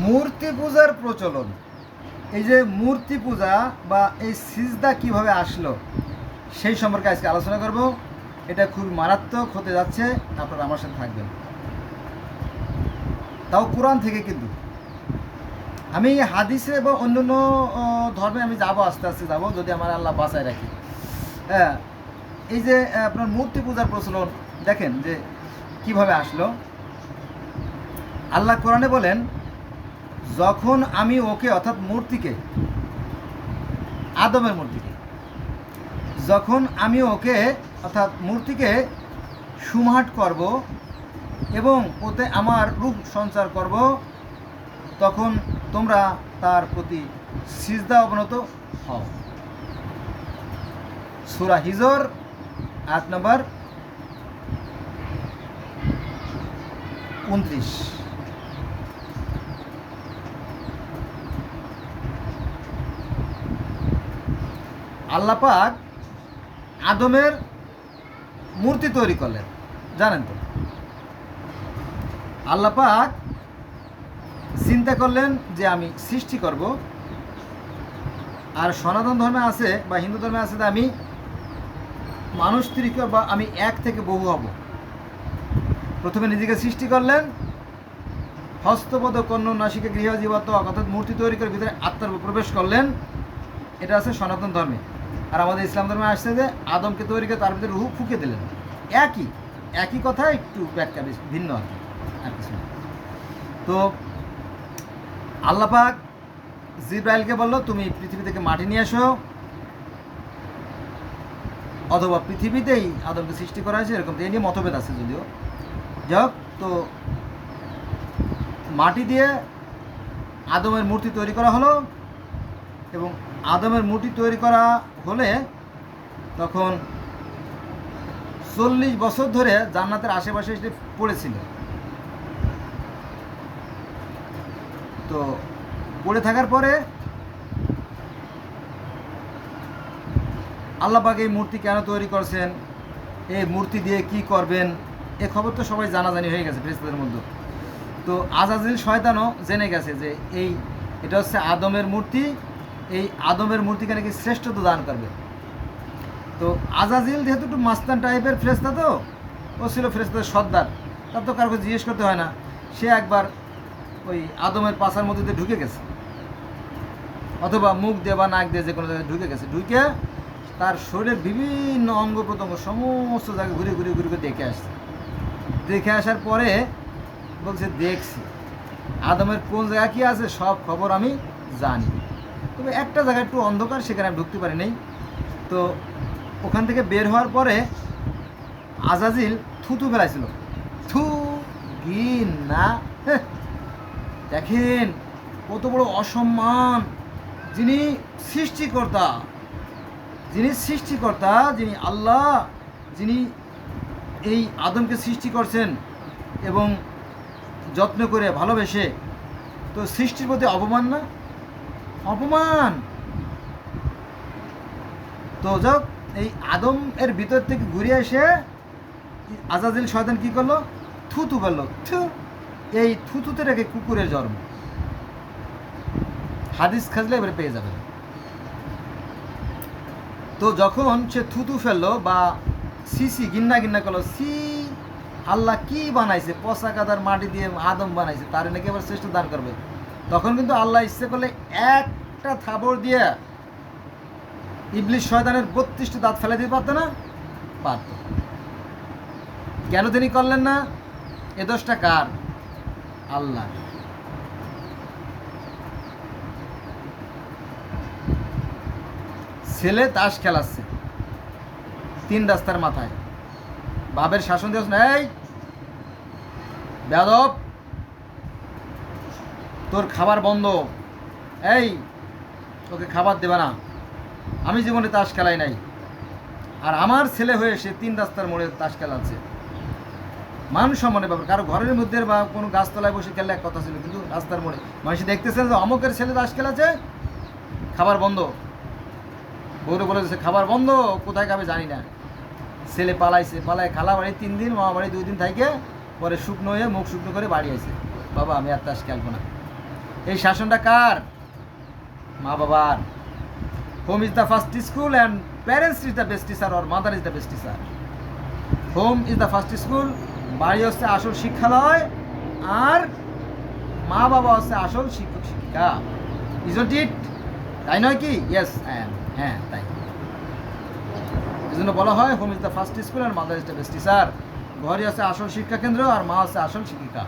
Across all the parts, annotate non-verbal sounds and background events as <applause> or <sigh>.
মূর্তি পূজার প্রচলন। এই যে মূর্তি পূজা বা এই সিজদা কীভাবে আসলো সেই সম্পর্কে আজকে আলোচনা করব। এটা খুব মারাত্মক হতে যাচ্ছে আপনারা আমার সাথে থাকবেন। তাও কোরআন থেকে কিন্তু। আমি হাদিসে বা অন্যান্য আহ, ধর্মে আমি যাব আস্তে আস্তে যাব যদি আমার আল্লাহ বাঁচায় রাখি। হ্যাঁ এই যে আপনার মূর্তি পূজার প্রচলন দেখেন যে কীভাবে আসলো। আল্লাহ কোরআনে বলেন যখন আমি ওকে, অর্থাৎ মূর্তিকে, আদমের মূর্তিকে, যখন আমি ওকে, অর্থাৎ মূর্তিকে সুমাট করব এবং ওতে আমার রূপ সঞ্চার করব, তখন তোমরা তার প্রতি সিজদা অবনত হও। সুরা হিজর আট নম্বর উনত্রিশ। আল্লাপাক আদমের মূর্তি তৈরি করলেন। জানেন তো? আল্লাপাক চিন্তা করলেন যে আমি সৃষ্টি করব। আর সনাতন ধর্মে আছে বা হিন্দু ধর্মে আছে যে আমি মানুষ তৃতীয় বা আমি এক থেকে বহু হব। প্রথমে নিজেকে সৃষ্টি করলেন। হস্তপদ কন্য নাসিকে, গৃহ জীবত অর্থাৎ মূর্তি তৈরি করে ভিতরে আত্মার প্রবেশ করলেন। এটা আছে সনাতন ধর্মে। আর আমাদের ইসলাম ধর্মে আসছে যে আদমকে তৈরি করে তার ভিতরে রুহু ফুকে দিলেন। একই একই কথা একটু ব্যাখ্যা ভিন্ন আর কি কিছু তো আল্লাপাক জিব্রাইলকে বলল, তুমি পৃথিবী থেকে মাটি নিয়ে এসো, অথবা পৃথিবীতেই আদমকে সৃষ্টি করা হয়েছে, এরকম এই নিয়ে মতভেদ আছে যদিও। যাক তো মাটি দিয়ে আদমের মূর্তি তৈরি করা হলো এবং আদমের মূর্তি তৈরি করা হলে তখন চল্লিশ বছর ধরে জান্নাতের আশেপাশে এসে পড়েছিল। তো পড়ে থাকার পরে আল্লাপাক এই মূর্তি কেন তৈরি করছেন, এই মূর্তি দিয়ে কি করবেন, এ খবর তো সবাই জানাজানি হয়ে গেছে ফেরেশতাদের মধ্যে। তো আজাজিল শয়তানও জেনে গেছে যে এই, এটা হচ্ছে আদমের মূর্তি এই আদমের মূর্তিকে নাকি শ্রেষ্ঠত্ব দান করবে। তো আজাজিল যেহেতু একটু মাস্তান টাইপের ফ্রেস্তা তো, ও ছিল ফ্রেস্তাদের সর্দার, তার তো কারোকে জিজ্ঞেস করতে হয় না। সে একবার ওই আদমের পাশার মধ্যে ঢুকে গেছে। অথবা মুখ দিয়ে বা নাক দিয়ে যে কোনো জায়গায় ঢুকে গেছে। ঢুকে তার শরীরের বিভিন্ন অঙ্গ প্রত্যঙ্গ সমস্ত জায়গায় ঘুরে ঘুরে ঘুরে ঘুরে দেখে আসছে। দেখে আসার পরে বলছে, দেখছি। আদমের কোন জায়গা কী আছে? সব খবর আমি জানি। তবে একটা জায়গায় একটু অন্ধকার, সেখানে আমি ঢুকতে পারি তো ওখান থেকে বের হওয়ার পরে আজাজিল থুতু ফেলাইছিল। থু গি না। দেখেন কত বড় অসম্মান। যিনি সৃষ্টিকর্তা যিনি সৃষ্টিকর্তা, যিনি আল্লাহ, যিনি এই আদমকে সৃষ্টি করছেন এবং যত্ন করে ভালোবেসে, তো সৃষ্টির প্রতি অপমান না? অপমান। তো যাক, এই আদম এর ভিতর থেকে ঘুরে এসে আজাদিল শয়তান কি করল? থুতু করল। থু, এই থুতুতে রেখে কুকুরের জন্ম। হাদিস খাজলে এবারে পেয়ে যাবে। তো যখন সে থুতু ফেলল বা সিসি গিন্না গিন্না করল, সি, আল্লাহ কি বানাইছে? পচা কাদার মাটি দিয়ে আদম বানাইছে, তার নাকি এবার শ্রেষ্ঠ দান করবে। তখন কিন্তু আল্লাহ ইচ্ছে করলে একটা থাবর দিয়ে ইবলিশ শয়তানের বত্রিশটা দাঁত ফেলে দিতে পারতো না? পারত। কেন তিনি করলেন না? এ দোষটা কার? আল্লাহ। ছেলে তাস খেলাচ্ছে তিন রাস্তার মাথায়। বাবের শাসন দিয়েছ না এই বেদব তোর খাবার বন্ধ। এই, তোকে খাবার দেবে না। আমি জীবনে তাস খেলাই নাই। আর আমার ছেলে হয়ে সে তিন রাস্তার মোড়ে তাস খেলাচ্ছে। মান সম্মানের ব্যাপার। কারও ঘরের মধ্যে বা কোনো গাছতলায় বসে খেললে এক কথা ছিল, কিন্তু রাস্তার মোড়ে। মানুষ দেখতেছেন যে অমুকের ছেলে তাস খেলাচ্ছে? খাবার বন্ধ। বউরে বলে দিচ্ছে খাবার বন্ধ? কোথায় খাবে জানি না। ছেলে পালাইছে, পালায় খালা বাড়ি তিন দিন, মামা বাড়ি দুই দিন থাকে পরে শুকনো হয়ে মুখ শুকনো করে বাড়ি আসে বাবা, আমি আর তাস খেলব না। এই শাসনটা কার? মা বাবার। Home is the first school and parents is the best teacher or mother is the best teacher home is the first school বাড়ি হচ্ছে আসল শিক্ষালয় আর মা বাবা হচ্ছে আসল শিক্ষক শিক্ষিকা। ইজন্ট ইট তাই নয় কি? ইয়েস হ্যাঁ হ্যাঁ তাই। এই জন্য বলা হয় home is the first school R mother is the best teacher ঘরই আছে আসল শিক্ষা কেন্দ্র আর মা হচ্ছে আসল শিক্ষিকা।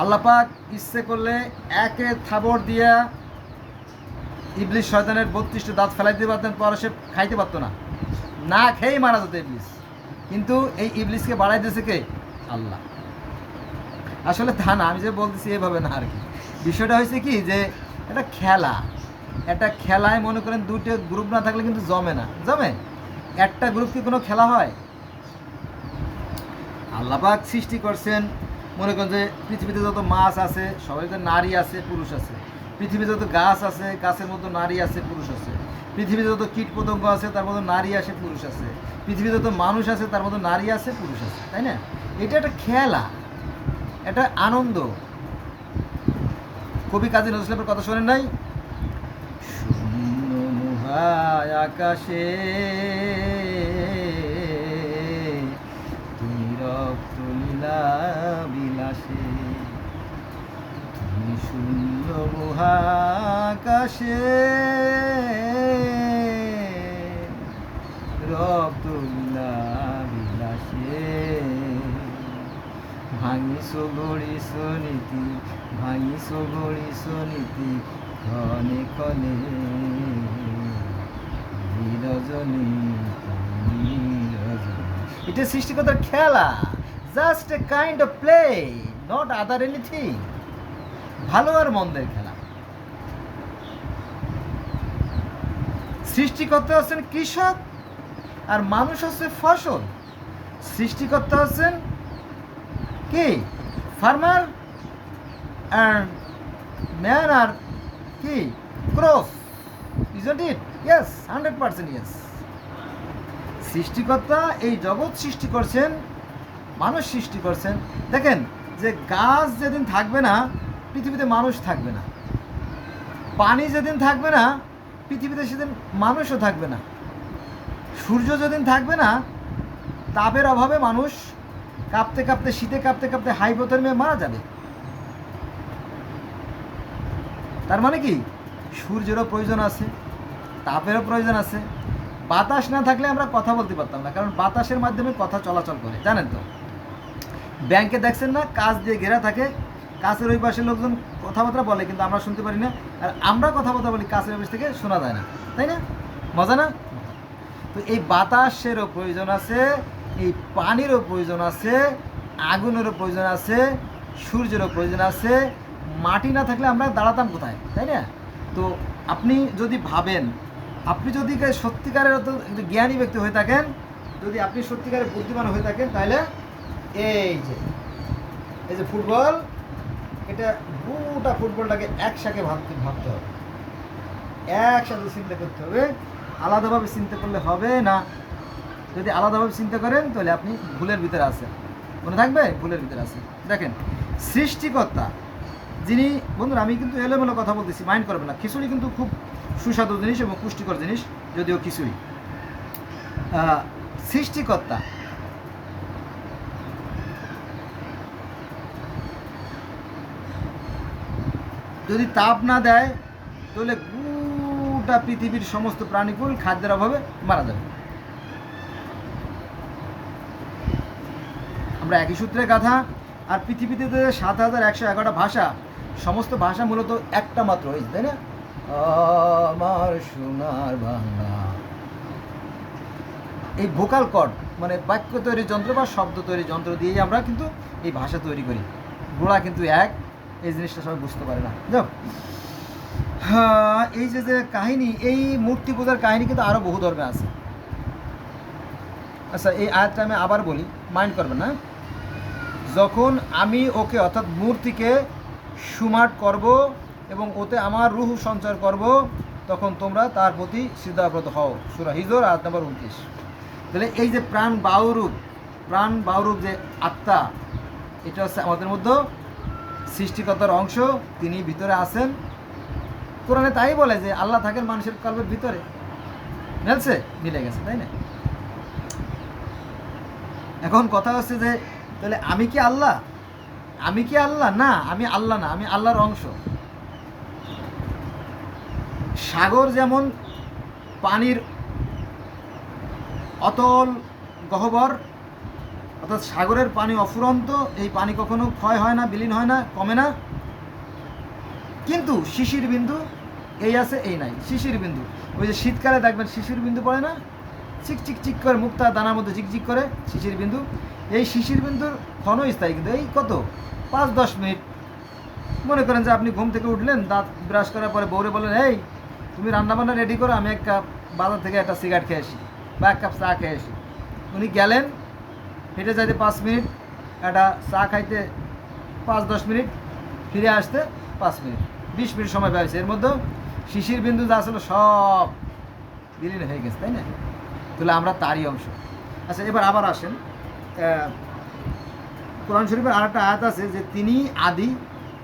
আল্লাপাক ইচ্ছে করলে একে থাবর দিয়া ইবলিশ শয়তানের বত্রিশটা দাঁত ফেলাই দিতে পারতেন, পরে সে খাইতে পারতো না। না খেয়েই মারা যেত ইবলিশ। কিন্তু এই ইবলিশকে বাড়াই দিয়েছে কে? আল্লাহ। আসলে তা না, আমি যে বলতেছি এভাবে না আর কি। বিষয়টা হয়েছে কি যে, এটা খেলা। একটা খেলায় মনে করেন দুটো গ্রুপ না থাকলে কিন্তু জমে না। জমে? একটা গ্রুপ কি কোনো খেলা হয়? আল্লাপাক সৃষ্টি করছেন মনে করেন যে পৃথিবীতে যত মাছ আছে, সবাই তো নারী আছে, পুরুষ আছে। পৃথিবীতে যত গাছ আছে, গাছের মতো নারী আছে, পুরুষ আছে। পৃথিবীতে যত কীট পতঙ্গ আছে, তার মতো নারী আছে, পুরুষ আছে। পৃথিবীতে যত মানুষ আছে, তার মতো নারী আছে, পুরুষ আছে, তাই না? এটা একটা খেলা, এটা আনন্দ। কবি কাজী নজরুল ইসলামের কথা শোনেন নাই? আকাশে তুমি রক্ত লীলা বিলাসে তুমি শূন্য মহাকাশে। রক্ত বিলাসে। ভাঙিছ গড়িছ নীতি, ভাঙিছ গড়িছ নীতি, ক্ষণে ক্ষণে। রজনী এটা সৃষ্টিকতার খেলা। Just a kind of play not other anything ভালো আর মন্দের খেলা। সৃষ্টিকর্তা হচ্ছেন কৃষক আর মানুষ হচ্ছে ফসল। সৃষ্টিকর্তা হচ্ছেন কি? ফার্মার অ্যান্ড ম্যান আর কি? Cross isn't it yes hundred percent yes সৃষ্টিকর্তা এই জগৎ সৃষ্টি করছেন মানুষ সৃষ্টি করছেন। দেখেন যে গাছ যেদিন থাকবে না, পৃথিবীতে মানুষ থাকবে না। পানি যেদিন থাকবে না, পৃথিবীতে সেদিন মানুষও থাকবে না। সূর্য যেদিন থাকবে না, তাপের অভাবে মানুষ কাঁপতে কাঁপতে, শীতে কাঁপতে কাঁপতে হাইপোথার্মিয়া মারা যাবে। তার মানে কি? সূর্যেরও প্রয়োজন আছে, তাপেরও প্রয়োজন আছে। বাতাস না থাকলে আমরা কথা বলতে পারতাম না, কারণ বাতাসের মাধ্যমে কথা চলাচল করে, জানেন তো? ব্যাংকে দেখছেন না, কাজ দিয়ে ঘেরা থাকে, কাছের ওই পাশের লোকজন কথাবার্তা বলে, কিন্তু আমরা শুনতে পারি না। আর আমরা কথাবার্তা বলি, কাছের অফিস থেকে শোনা যায় না। তাই না? মজা না? তো এই বাতাসেরও প্রয়োজন আছে, এই পানিরও প্রয়োজন আছে, আগুনেরও প্রয়োজন আছে, সূর্যেরও প্রয়োজন আছে। মাটি না থাকলে আমরা দাঁড়াতাম কোথায়? তাই না? তো আপনি যদি ভাবেন, আপনি যদি সত্যিকারের জ্ঞানী ব্যক্তি হয়ে থাকেন, যদি আপনি সত্যিকারের বুদ্ধিমান হয়ে থাকেন, তাহলে এই যে এই যে ফুটবল, এটা গোটা ফুটবলটাকে একসাথে ভাবতে ভাবতে হবে। একসাথে চিন্তা করতে হবে, আলাদাভাবে চিন্তা করলে হবে না। যদি আলাদাভাবে চিন্তা করেন, তাহলে আপনি ভুলের ভিতরে আছেন। মনে থাকবে? ভুলের ভিতরে আছেন। দেখেন, সৃষ্টিকর্তা, যিনি বন্ধুরা, আমি কিন্তু এলোমেলো কথা বলতেছি, মাইন্ড করবেন না। খিচুড়ি কিন্তু খুব সুস্বাদু জিনিস এবং পুষ্টিকর জিনিস, যদিও খিচুড়ি। সৃষ্টিকর্তা যদি তাপ না দেয়, তাহলে গোটা পৃথিবীর সমস্ত প্রাণীকুল খাদ্যের অভাবে মারা যাবে। আমরা একই সূত্রে গাথা আর পৃথিবীতে যে সাত হাজার একশো এগারোটা ভাষা, সমস্ত ভাষা মূলত একটা মাত্র হয়েছে তাই না? আমার সোনার বাংলা। এই ভোকাল কর্ড মানে বাক্য তৈরি যন্ত্র বা শব্দ তৈরি যন্ত্র দিয়েই আমরা কিন্তু এই ভাষা তৈরি করি। গোড়া কিন্তু এক এই জিনিসটা সবাই বুঝতে পারে না। যাও। হ্যাঁ এই যে যে কাহিনী, এই মূর্তি পূজার কাহিনী কিন্তু আরও বহু ধর্মে আছে। আচ্ছা এই আয়াতটা আমি আবার বলি মাইন্ড করবেন না। যখন আমি ওকে, অর্থাৎ মূর্তিকে সুমাট করব এবং ওতে আমার রুহ সঞ্চার করব, তখন তোমরা তার প্রতি সিদ্ধাব্রত হও। সুরা হিজর, আয়াত নম্বর উনত্রিশ। তাহলে এই যে প্রাণ বাউরূপ প্রাণ বাউরূপ যে আত্মা, এটা হচ্ছে আমাদের মধ্যে সৃষ্টিকর্তার অংশ, তিনি ভিতরে আছেন। কোরআনে তাই বলে যে, আল্লাহ থাকেন মানুষের কল্পের ভিতরে। মিলছে মিলে গেছে, তাই না? এখন কথা হচ্ছে যে, তাহলে আমি কি আল্লাহ? আমি কি আল্লাহ? না, আমি আল্লাহ না, আমি আল্লাহর অংশ। সাগর যেমন পানির অতল গহ্বর অর্থাৎ সাগরের পানি অফুরন্ত, এই পানি কখনো ক্ষয় হয় না, বিলীন হয় না, কমে না। কিন্তু শিশির বিন্দু, এই আছে, এই নাই। শিশির বিন্দু। ওই যে শীতকালে দেখবেন শিশির বিন্দু পড়ে না? চিক চিক চিক করে মুক্তা দানার মধ্যে ঝিকঝিক করে শিশির বিন্দু। এই শিশির বিন্দুর ক্ষণস্থায়ী কিন্তু এই কত? পাঁচ, দশ মিনিট। মনে করেন যে আপনি ঘুম থেকে উঠলেন, দাঁত ব্রাশ করার পরে বউরে বলেন এই, তুমি রান্নাবান্না রেডি করো, আমি এক কাপ বাজার থেকে একটা সিগারেট খেয়ে আসি বা এক কাপ চা খেয়ে আসি। উনি গেলেন হেঁটে যাইতে পাঁচ মিনিট, একটা চা খাইতে পাঁচ, দশ মিনিট, ফিরে আসতে পাঁচ মিনিট, বিশ মিনিট সময় পেয়েছে এর মধ্যে শিশির বিন্দু যা ছিল সব বিলীন হয়ে গেছে, তাই না? তাহলে আমরা তারই অংশ। আচ্ছা এবার আবার আসেন। কোরআন শরীফের আর একটা আয়াত আছে যে, তিনি আদি,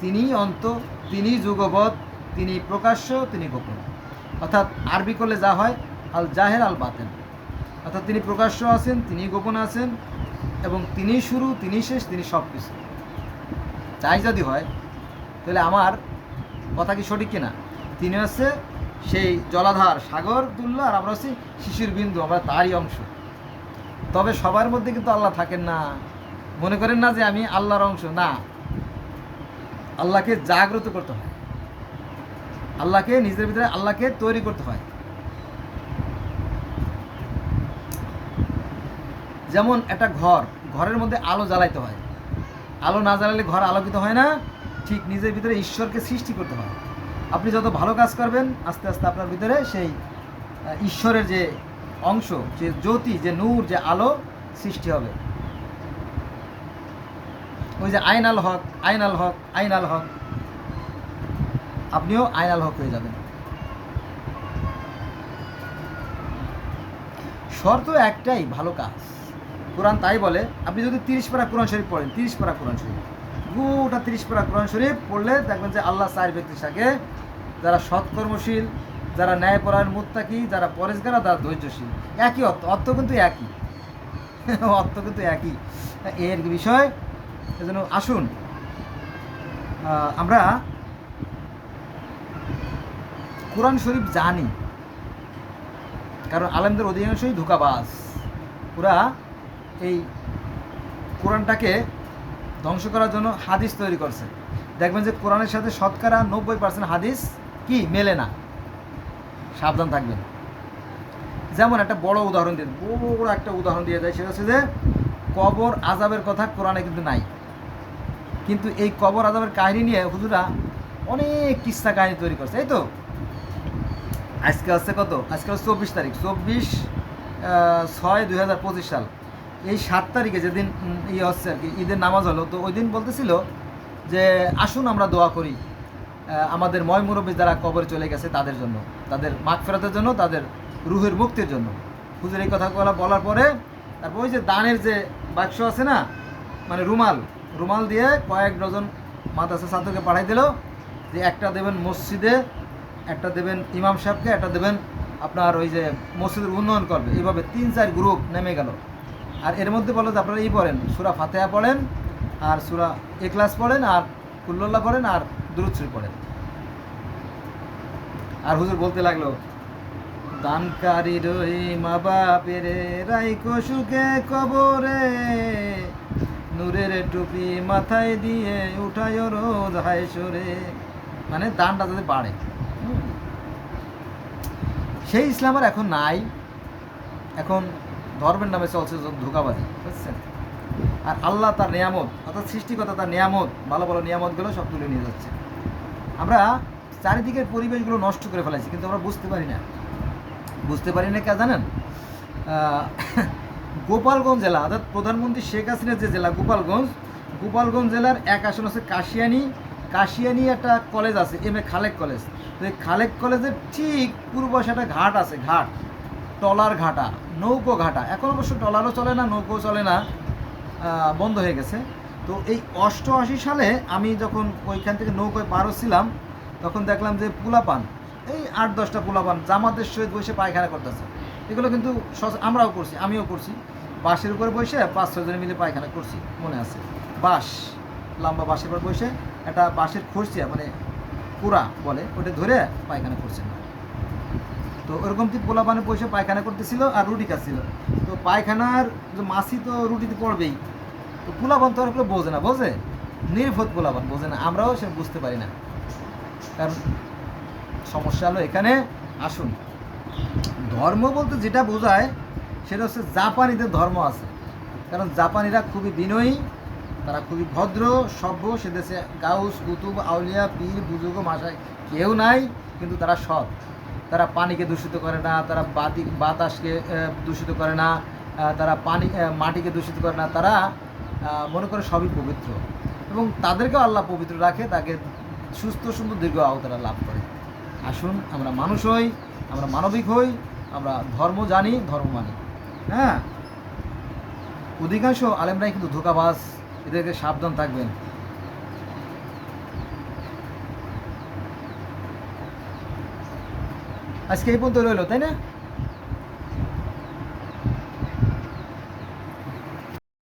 তিনি অন্ত, তিনি যুগবৎ তিনি প্রকাশ্য, তিনি গোপন। অর্থাৎ আরবি করলে যা হয়, আল জাহের, আল বাতেন। অর্থাৎ তিনি প্রকাশ্য আছেন, তিনি গোপন আছেন এবং তিনি শুরু তিনি শেষ তিনি সব কিছু। তাই যদি হয়, তাহলে আমার কথা কি সঠিক কিনা? তিনি হচ্ছে সেই জলাধার সাগর তুল্য আর আমরা হচ্ছি শিশির বিন্দু, আমরা তারই অংশ। তবে সবার মধ্যে কিন্তু আল্লাহ থাকেন না। মনে করেন না যে আমি আল্লাহর অংশ, না। আল্লাহকে জাগ্রত করতে হয়। আল্লাহকে, নিজের ভিতরে আল্লাহকে তৈরি করতে হয়। যেমন একটা ঘর, ঘরের মধ্যে আলো জ্বালাইতে হয়। আলো না জ্বালালে ঘর আলোকিত হয় না, ঠিক নিজের ভিতরে ঈশ্বরকে সৃষ্টি করতে হয়। আপনি যত ভালো কাজ করবেন, আস্তে আস্তে আপনার ভিতরে সেই ঈশ্বরের যে অংশ, যে জ্যোতি, যে নূর, যে আলো সৃষ্টি হবে। ওই যে আইনাল হক আইনাল হক আইনাল হক, আপনিও আইনাল হক হয়ে যাবেন। শর্ত একটাই, ভালো কাজ। কোরআন তাই বলে, আপনি যদি তিরিশ পারা কোরআন শরীফ পড়েন, তিরিশ পারা কোরআন শরীফ। গোটা তিরিশ পারা কোরআন শরীফ পড়লে দেখবেন যে আল্লাহ চার ব্যক্তির সাথে যারা সৎকর্মশীল, যারা ন্যায়পরায়ণ মুত্তাকি, যারা পরেশগারা যারা ধৈর্যশীল। একই অর্থ অর্থ কিন্তু একই। <laughs> অর্থ কিন্তু একই। এর বিষয়, এজন্য আসুন আমরা কোরআন শরীফ জানি, কারণ আলেমদের অধিকাংশই ধোকাবাজ। ওরা এই কোরআনটাকে ধ্বংস করার জন্য হাদিস তৈরি করছে। দেখবেন যে কোরআনের সাথে শতকরা নব্বই পার্সেন্ট হাদিস কি মেলে না? সাবধান থাকবেন। যেমন একটা বড় উদাহরণ দিন বড় একটা উদাহরণ দিয়ে যায় সেটা হচ্ছে যে কবর আজাবের কথা কোরআনে কিন্তু নাই। কিন্তু এই কবর আজাবের কাহিনী নিয়ে হুজুরা অনেক কিস্তা কাহিনী তৈরি করছে, এই তো? আজকে হচ্ছে কত? আজকে হচ্ছে চব্বিশ তারিখ, চব্বিশ ছয় দুই পঁচিশ সাল। এই সাত তারিখে যেদিন ইয়ে হচ্ছে আর কি, ঈদের নামাজ হলো, তো ওই দিন বলতেছিল যে, আসুন আমরা দোয়া করি। আমাদের ময় মুরব্বী যারা কবরে চলে গেছে তাদের জন্য, তাদের মাগ ফেরাতের জন্য, তাদের রুহের মুক্তির জন্য। হুজুর এই কথাগুলো বলার পরে, তারপর ওই যে দানের যে বাক্স আছে না মানে রুমাল রুমাল দিয়ে কয়েক ডজন মাদ্রাসা ছাত্রকে পাঠাই দিল যে, একটা দেবেন মসজিদে, একটা দেবেন ইমাম সাহেবকে, একটা দেবেন আপনার ওই যে মসজিদের উন্নয়ন করবে। এইভাবে তিন চার গ্রুপ নেমে গেল। আর এর মধ্যে বলো যে আপনারা এই পড়েন, সুরা ফাতেহা পড়েন, আর সুরা এক্লাস পড়েন, আর কুল্লোল্লা পড়েন, আর দুরুৎসরি পড়েন। আর হুজুর বলতে লাগল দানকারী রই মা বাপের রাইকো সুখে কবরে, নূরের টুপি মাথায় দিয়ে উঠায় রোজ হায় সরে। মানে দানটা যাতে বাড়ে। সেই ইসলাম আর এখন নাই। এখন ধর্মের নামে চলছে ধোকাবাজি, বুঝছেন? আর আল্লাহ তার নিয়ামত, অর্থাৎ সৃষ্টিকর্তা তার নিয়ামত, ভালো ভালো নিয়ামতগুলো সব তুলে নিয়ে যাচ্ছে। আমরা চারিদিকের পরিবেশগুলো নষ্ট করে ফেলেছি কিন্তু আমরা বুঝতে পারি না। বুঝতে পারি না কে জানেন? <laughs> গোপালগঞ্জ জেলা, অর্থাৎ প্রধানমন্ত্রী শেখ হাসিনার যে জেলা, গোপালগঞ্জ গোপালগঞ্জ জেলার এক আসন আছে কাশিয়ানি। কাশিয়ানি একটা কলেজ আছে এম এ খালেক কলেজ তো এই খালেক কলেজের ঠিক পূর্ব একটা ঘাট আছে, ঘাট। টলার ঘাটা, নৌকো ঘাটা। এখন অবশ্য টলারও চলে না নৌকো চলে না বন্ধ হয়ে গেছে। তো এই অষ্টআশি সালে আমি যখন ওইখান থেকে নৌকোয় পার হচ্ছিলাম, তখন দেখলাম যে পুলাপান, এই আট দশটা পুলাপান জামাতের সহিত বসে পায়খানা করতেছে। এগুলো কিন্তু আমরাও করছি, আমিও করছি। বাঁশের উপরে বসে পাঁচ ছজনে মিলে পায়খানা করছি, মনে আছে। বাঁশ, লম্বা বাঁশের উপর বসে একটা বাঁশের খরচিয়া মানে কুড়া বলে, ওটা ধরে পায়খানা করছে। তো ওরকম কি পোলাপানে পয়সা পায়খানা করতেছিল আর রুটি খাচ্ছিল? তো পায়খানার মাছি তো রুটিতে পড়বেই। তো পোলাপান তো আর বোঝে না, বোঝে? নির্বোধ পোলাপান বোঝে না, আমরাও সে বুঝতে পারি না। কারণ সমস্যা হলো এখানে, আসুন। ধর্ম বলতে যেটা বোঝায়, সেটা হচ্ছে জাপানিদের ধর্ম আছে। কারণ জাপানিরা খুবই বিনয়ী, তারা খুবই ভদ্র, সভ্য, সে দেশে গাউস, কুতুব, আউলিয়া, পীর, বুজুর্গ মাসায় কেউ নাই, কিন্তু তারা সৎ। তারা পানিকে দূষিত করে না, তারা বাতি, বাতাসকে দূষিত করে না তারা পানি মাটিকে দূষিত করে না, তারা মনে করে সবই পবিত্র। এবং তাদেরকেও আল্লাহ পবিত্র রাখে, তাকে সুস্থ, সুন্দর, দীর্ঘ আহ তারা লাভ করে। আসুন, আমরা মানুষ হই, আমরা মানবিক হই, আমরা ধর্ম জানি, ধর্ম মানি। হ্যাঁ? অধিকাংশ আলেমরাই কিন্তু ধোকাবাজ, এদেরকে সাবধান থাকবেন। আজকে এই পর্যন্ত রইল তাই না